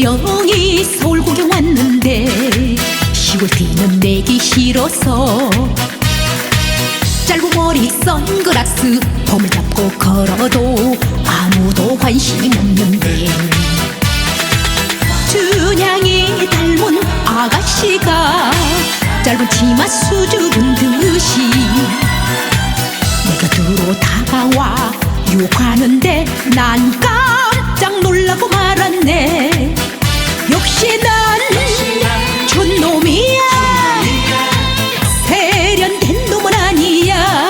도령이 서울 구경 왔는데 시골 뛰는 내기 싫어서 짧은 머리 선글라스 봄을 잡고 걸어도 아무도 관심 없는데 춘향이 닮은 아가씨가 짧은 치마 수줍은 듯이 내 곁으로 다가와 유혹하는데 난 깜짝 놀라고 말았네 역시 난 촌놈이야. 세련된 놈은 아니야.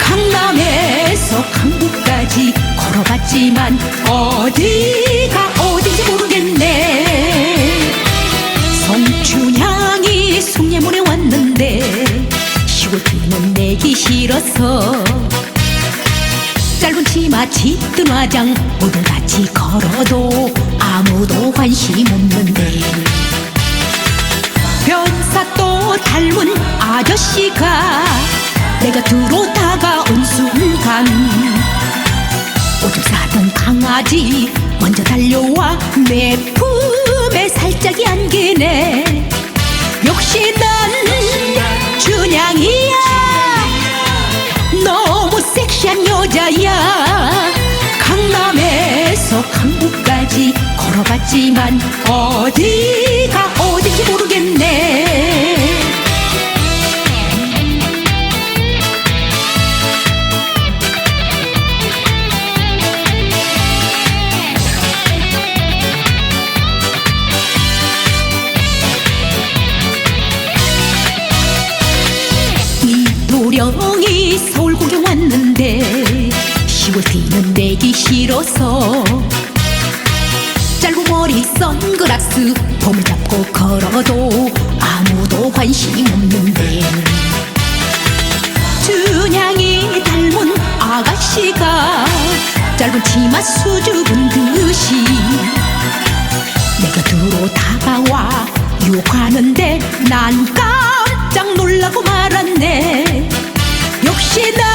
강남에서 강북까지 걸어봤지만 어디가 어딘지 모르겠네. 성춘향이 숭례문에 왔는데 시골 뛰는 내기 싫어서 짧은 치마 짙은 화장 모두 같이 걸어도 아무도 관심 없는데. 변사또 닮은 아저씨가 내 곁으로 다가온 순간 오줌 싸던 강아지 먼저 달려와 내 품 걸어봤지만 어디가 어딘지 모르겠네. 이 도령이 서울 구경 왔는데 시골 뛰는 내기 싫어서 선글라스 봄을 잡고 걸어도 아무도 관심 없는데. 춘향이 닮은 아가씨가 짧은 치마 수줍은 듯이 내 곁으로 다가와 유혹하는데 난 깜짝 놀라고 말았네. 역시 난